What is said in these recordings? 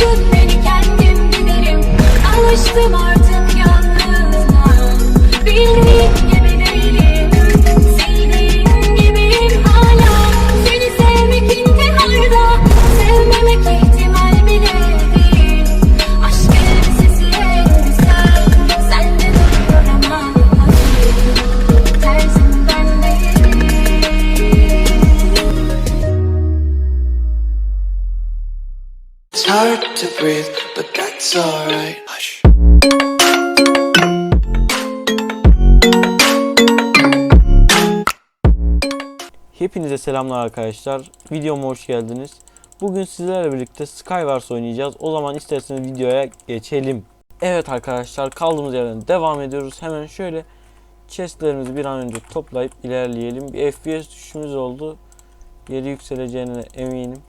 Bırakıp beni kendim giderim. Alıştım artık It's hard to breathe, but that's alright. Hush. Hepinize selamlar arkadaşlar. Videoma hoş geldiniz. Bugün sizlerle birlikte Skywars oynayacağız. O zaman isterseniz videoya geçelim. Evet arkadaşlar kaldığımız yerden devam ediyoruz. Hemen şöyle chestlerimizi bir an önce toplayıp ilerleyelim. Bir FPS düşüşümüz oldu. Geri yükseleceğine eminim.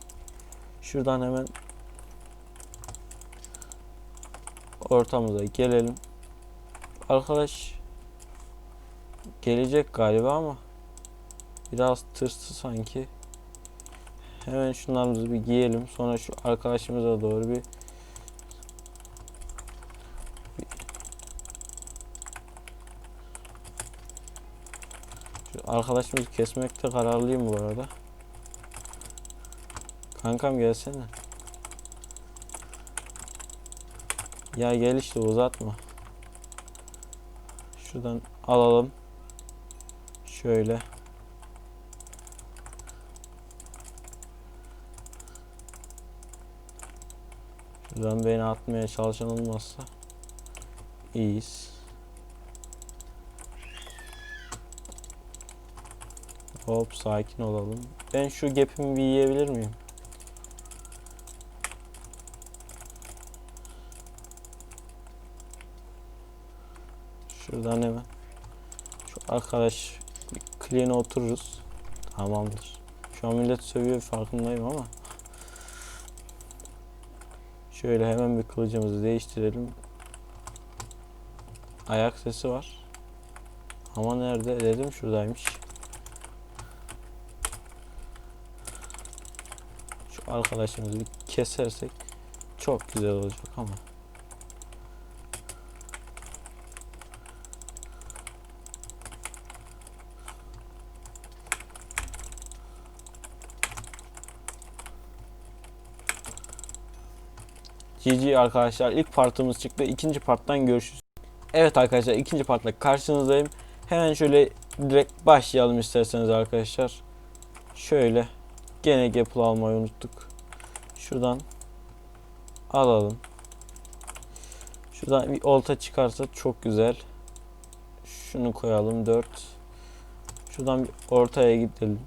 Şuradan hemen ortamıza gelelim. Arkadaş gelecek galiba ama Biraz tırstı sanki. Hemen şunlarımızı bir giyelim. Sonra şu arkadaşımıza doğru bir Şu arkadaşımızı kesmekte kararlıyım bu arada. Kankam gelsene. Ya gel işte uzatma. Şuradan alalım. Şöyle. Şuradan beni atmaya çalışan olmazsa iyiyiz. Hop sakin olalım. Ben şu gap'imi bir yiyebilir miyim? Şuradan hemen şu arkadaş clean'e otururuz. Tamamdır. Şu an millet sövüyor farkındayım ama Şöyle hemen bir kılıcımızı değiştirelim. Ayak sesi var. Ama nerede? Dedim şuradaymış. Şu arkadaşımızı bir kesersek çok güzel olacak ama. GG arkadaşlar ilk partımız çıktı. İkinci parttan görüşürüz. Evet arkadaşlar ikinci partla karşınızdayım. Hemen şöyle direkt başlayalım isterseniz arkadaşlar. Şöyle gene gapple almayı unuttuk. Şuradan alalım. Şuradan bir olta çıkarsa çok güzel. Şunu koyalım 4. Şuradan bir ortaya gidelim.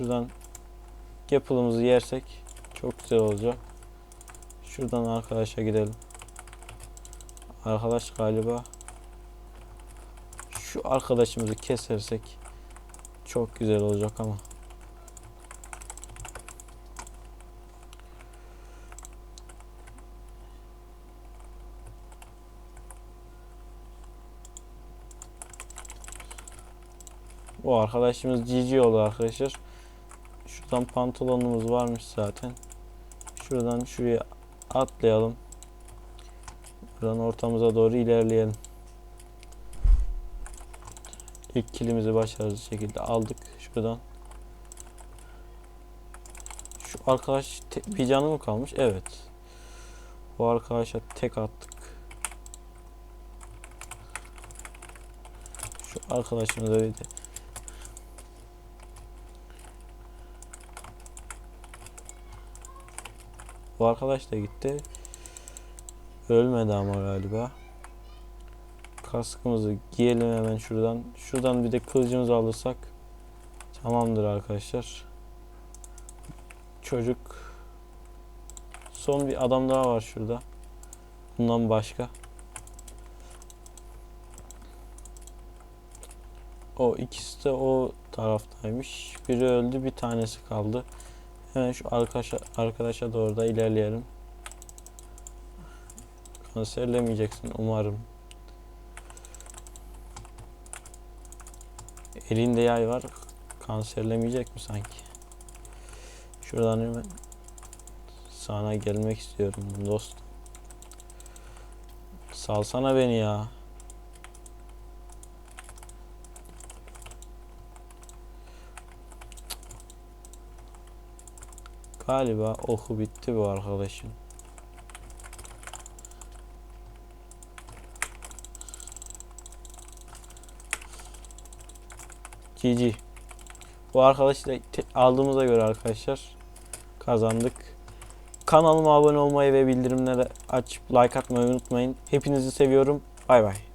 Şuradan yapılımızı yersek çok güzel olacak. Şuradan arkadaşa gidelim. Arkadaş galiba şu arkadaşımızı kesersek çok güzel olacak ama. Bu arkadaşımız GG oldu arkadaşlar. Şuradan pantolonumuz varmış zaten. Şuradan şuraya atlayalım. Buradan ortamıza doğru ilerleyelim. İlk kilimizi başarılı şekilde aldık şuradan. Şu arkadaş bir canı mı kalmış? Evet. Bu arkadaşa tek attık. Şu arkadaşımıza bir de Bu arkadaş da gitti. Ölmedi ama galiba. Kaskımızı giyelim hemen şuradan. Şuradan bir de kılıcımızı alırsak tamamdır arkadaşlar. Çocuk son bir adam daha var şurada. Bundan başka. O ikisi de o taraftaymış. Biri öldü, bir tanesi kaldı. Hemen şu arkadaşa, arkadaşa doğru da ilerleyelim. Kanserlemeyeceksin umarım. Elinde yay var. Kanserlemeyecek mi sanki? Şuradan hemen sana gelmek istiyorum dost. Salsana beni ya. Galiba oku bitti bu arkadaşın. GG. Bu arkadaşı da te- aldığımıza göre arkadaşlar kazandık. Kanalıma abone olmayı ve bildirimleri açıp like atmayı unutmayın. Hepinizi seviyorum. Bay bay.